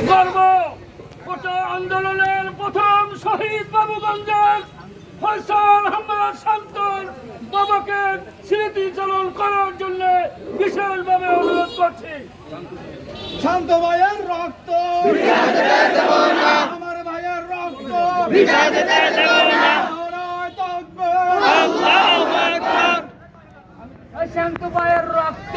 গর্ব আন্দোলনের প্রথম শহীদ বাবুগঞ্জের ফয়সাল আহমদ শান্তর বাবাকে স্মৃতিচারণ করার জন্য বিশেষভাবে অনুরোধ করছি। শান্ত ভাইয়ের রক্ত। আমার ভাইয়ের রক্ত। শান্ত ভাইয়ের রক্ত।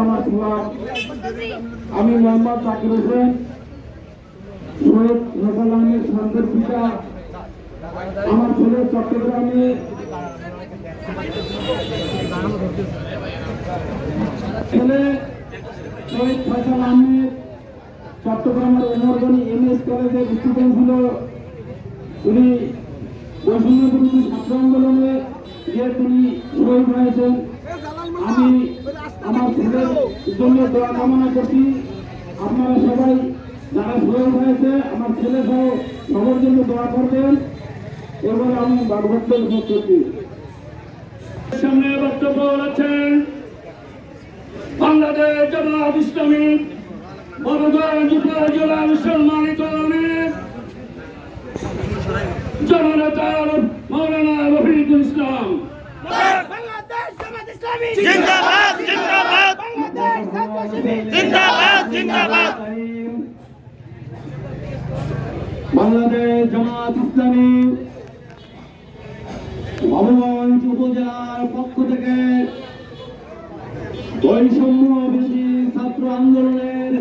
আমার আমি মোহাম্মদ জাকির হোসেন, শহীদ রসাল আহমেদ পিতা, আমার ছেলে চট্টগ্রামে। ছেলে শহীদ ফয়সাল আহমেদ, চট্টগ্রামের উমরগঞ্জ এমএস কলেজের স্টুডেন্ট ছিল। উনি বৈষম্য বিরোধী ছাত্র আন্দোলনে গিয়ে তিনি শহীদ হয়েছেন। আমার ছেলের জন্য দোয়া কামনা করছি। আপনারা সবাই যারা শহীদ হয়েছে আমার ছেলে সহ সবার জন্য দোয়া করবেন। এবারে আমি বাগভক্ত করছি। সামনে বক্তব্য রাখছেন বাংলাদেশ জামাত ইসলামী বড়গঞ্জ উপজেলার সম্মানিত আমির জননেতা মৌলানা রফিকুল ইসলাম। বাংলাদেশ জামাত ইসলামী। বাংলাদেশ জামাত ইসলামী ভবগঞ্জ উপজেলার পক্ষ থেকে বৈষম্য বিরোধী ছাত্র আন্দোলনের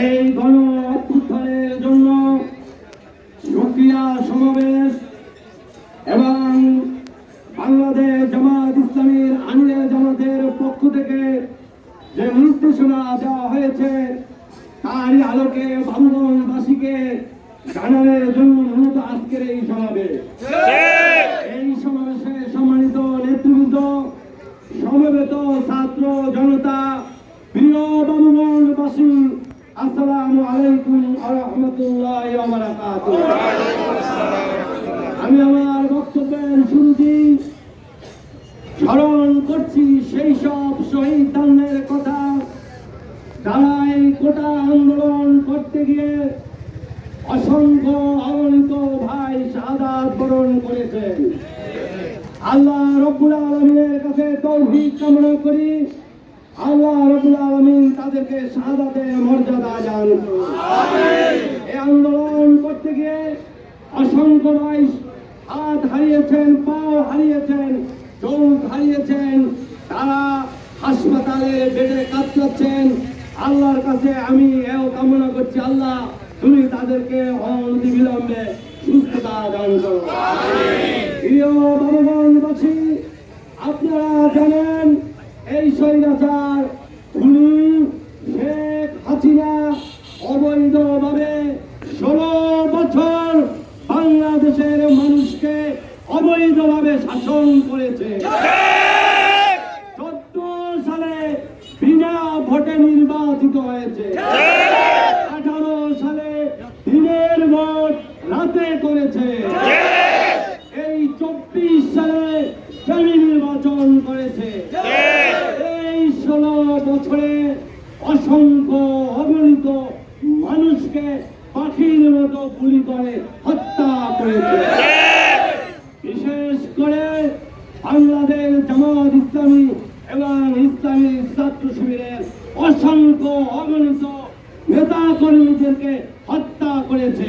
এই গণ অভ্যুত্থানের জন্য সক্রিয়া সমাবেশ এবং বাংলাদেশ জামাত ইসলামীর আমিরে জামাতের পক্ষ থেকে যে নির্দেশনা দেওয়া হয়েছে, তারই আলোকে বাবুগঞ্জবাসীকে জানানোর জন্য মূলত আজকের এই সমাবেশ। এই সমাবেশে সম্মানিত নেতৃবৃন্দ, সমবেত ছাত্র জনতা, প্রিয় বাবুগঞ্জবাসী আসসালামু আলাইকুম আহমতুল্লাহ আমি আমার বক্তব্যের শুরুতেই স্মরণ করছি সেই সব শহীদ দানের কথা। যারা এই কোটা আন্দোলন করতে গিয়ে অসংখ্য অগণিত ভাই সাদা বরণ করেছেন আল্লাহ রব্বুল আলমিনের কাছে তৌফিক কামনা করি। আল্লাহ রব্বুল আলমিন তাদেরকে শাহাদাতের মর্যাদা করুন। এই আন্দোলন করতে গিয়ে অসংখ্য হাত হারিয়েছেন পাও হারিয়েছেন চোখ হারিয়েছেন, তারা হাসপাতালে বেডে কাজ করছেন। আল্লাহর কাছে আমি এও কামনা করছি, আল্লাহ, তুমি তাদেরকে অনতি বিলম্বে সুস্থতা দান করো। প্রিয় ভগবানবাসী আপনারা জানেন, এই স্বৈরাচার খুনি শেখ হাসিনা অবৈধভাবে ষোলো বছর বাংলাদেশের মানুষকে অবৈধভাবে শাসন করেছে। চোদ্দ সালে বিনা ভোটে নির্বাচিত হয়েছে। আঠারো সালে দিনের ভোট রাতে করেছে। এই চব্বিশ সালে নির্বাচন করেছে। এই ষোলো বছরে অসংখ্য অগণিত মানুষকে পাখির মতো গুলি করে হত্যা করেছে বিশেষ করে বাংলাদেশ জামাত ইসলামী এবং ইসলামী ছাত্র শিবিরের অসংখ্য অগণিত নেতা কর্মীদেরকে হত্যা করেছে।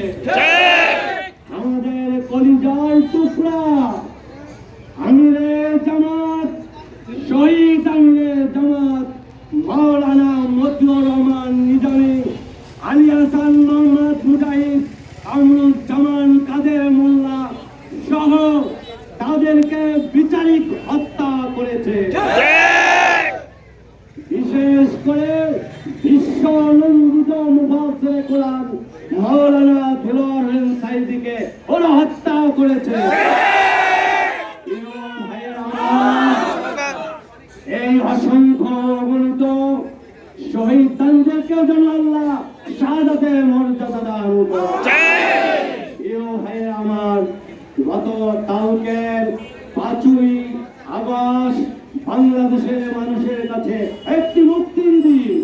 আমাদের কলিজার টুকরা আমিরে জামাত, শহীদ আমিরে জামাত, মাওলানা মতিউর তাদেরকে বিচারিক হত্যা করেছে। বিশেষ করে বিশ্ব মনোনন্দিত মুফাসসিরে কোরআন মাওলানা দিলওয়ার হোসেন সাইদিকে ওরা হত্যা করেছে। এই অসংখ্য অগণিত শহীদ তানদেরকে যেন আল্লাহ শাহাদাতের মর্যাদা দান করে আমার গত আগস্ট বাংলাদেশের মানুষের কাছে একটি মুক্তির দিন।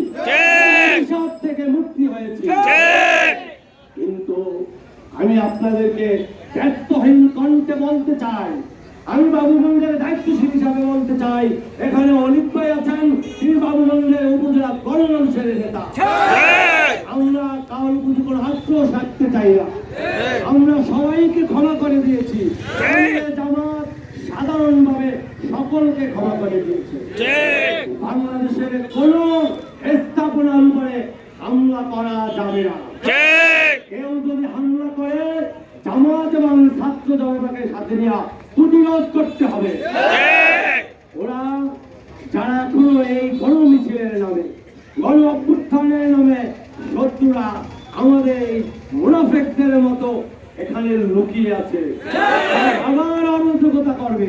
সব থেকে মুক্তি হয়েছে। কিন্তু আমি আপনাদেরকে দায়িত্বহীন কণ্ঠে বলতে চাই। আমি বাবুগঞ্জের দায়িত্বশীল হিসাবে বলতে চাই এখানে অলিপ ভাই আছেন তিনি বাবুগঞ্জের উপজেলা গণমানুষের নেতা আমরা কাউর প্রতি কোনো আক্রোশ রাখতে চাই না আমরা সবাইকে ক্ষমা করে দিয়েছি আমাদের জামাত সাধারণভাবে সকলকে ক্ষমা করে দিয়েছে বাংলাদেশের কোন স্থাপনার উপরে হামলা করা যাবে না। কেউ যদি হামলা করে জামাত এবং ছাত্র জনতাকে সাথে নিয়ে প্রতিরোধ করতে হবে। ওরা যারা এখনও এই গণ মিছিলের নামে গণ অভ্যুত্থানের নামে শত্রুরা আমাদের এই মুনাফেকদের মতো এখানে লুকিয়ে আছে। তারা আবার অরাজকতা করবে।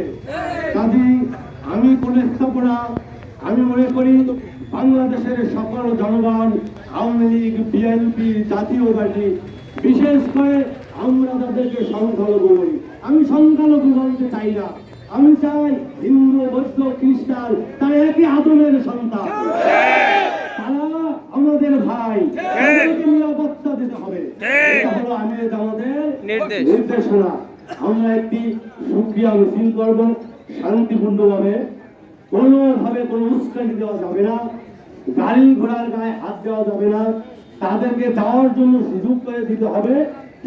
কাজে আমি কোন স্থাপনা আমি মনে করি বাংলাদেশের সকল জনগণ আওয়ামী লীগ বিএনপি জাতীয় পার্টি বিশেষ করে আমরা তাদেরকে সংখ্যালঘু বলি। আমি সংখ্যালঘু বলতে চাই না। আমি চাই হিন্দু বৌদ্ধ খ্রিস্টান তারা একই আদমের সন্তান। তারা আমাদের ভাই। নিরাপত্তা দিতে হবে। এটা হলো আমির আমাদের নির্দেশনা। আমরা একটি সুক্রিয়া মিছিল করব শান্তিপূর্ণভাবে। কোনোভাবে কোনো উস্কানি দেওয়া যাবে না গাড়ি ঘোড়ার গায়ে হাত দেওয়া যাবে না তাদেরকে যাওয়ার জন্য সুযোগ করে দিতে হবে।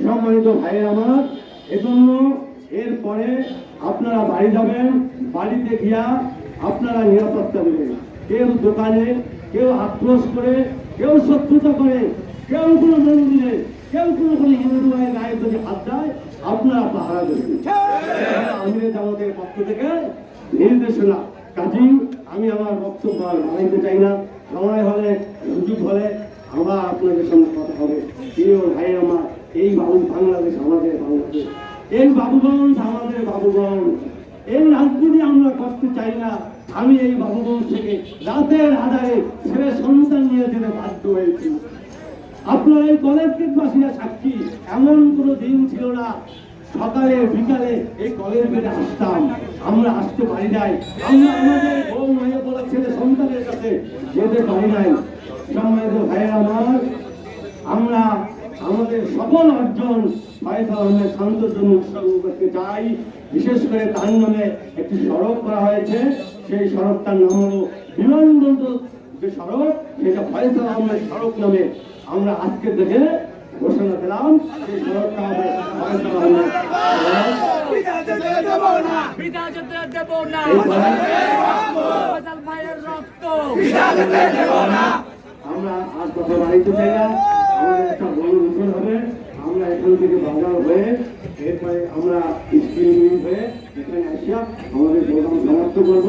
সম্মানিত ভাইয়ের আমার এজন্য এরপরে আপনারা বাড়ি যাবেন বাড়িতে গিয়া আপনারা নিরাপত্তা দেবেন। কেউ দোকানে কেউ আক্রোশ করে কেউ শত্রুতা করে কেউ কোনো মন্দিরে কেউ কোনো কোনো হিন্দু ভাইয়ের গায়ে যদি হাত দেয় আপনারা পাহারা দেবেন। আমিরে জামাতের পক্ষ থেকে নির্দেশনা কাজী আমি আমার বক্তব্য বাড়াইতে চাই না। সময় হলে সুযোগ হলে আবার আপনাদের সঙ্গে কথা হবে। প্রিয় ভাই আমার, এই বাবু বাংলাদেশ, আমাদের বাংলাদেশ। এই বাবুগঞ্জ আমাদের বাবুগঞ্জ। এই রাজনীতি আমরা করতে চাই না। আমি এই বাবুগঞ্জ থেকে রাতের আধারে ছেলে সন্তান নিয়ে যেতে বাধ্য হয়েছি। আপনার এই কলেজ সাক্ষী, এমন কোনো দিন ছিল না সকালে, বিকালে এই কলেজ গেটে আসতাম। আমরা আসতে পারি নাই। আমরা আমাদের বউ বলা ছেলে সন্তানের কাছে যেতে পারি নাই। সম্মানিত ভাইয়ের আমার, আমরা আমাদের সকল অর্জন ফয়সাল আহমেদ শান্তর জন্য উৎসর্গ করতে চাই। বিশেষ করে তার নামে একটি সড়ক করা হয়েছে। সেই সড়কটার নাম হলো বিমানবন্দর। যে সড়ক, সেটা ফয়সাল আহমেদ সড়ক নামে আমরা আজকে থেকে ঘোষণা দিলাম সেই সড়কটা হবে আমরা আর কথা বাড়িতে চাই না। আমাদের একটা বড় আমরা এখান থেকে বাজার হয়ে এরপরে আমরা হয়ে এখানে আসিয়া আমাদের প্রোগ্রাম সমাপ্ত করব।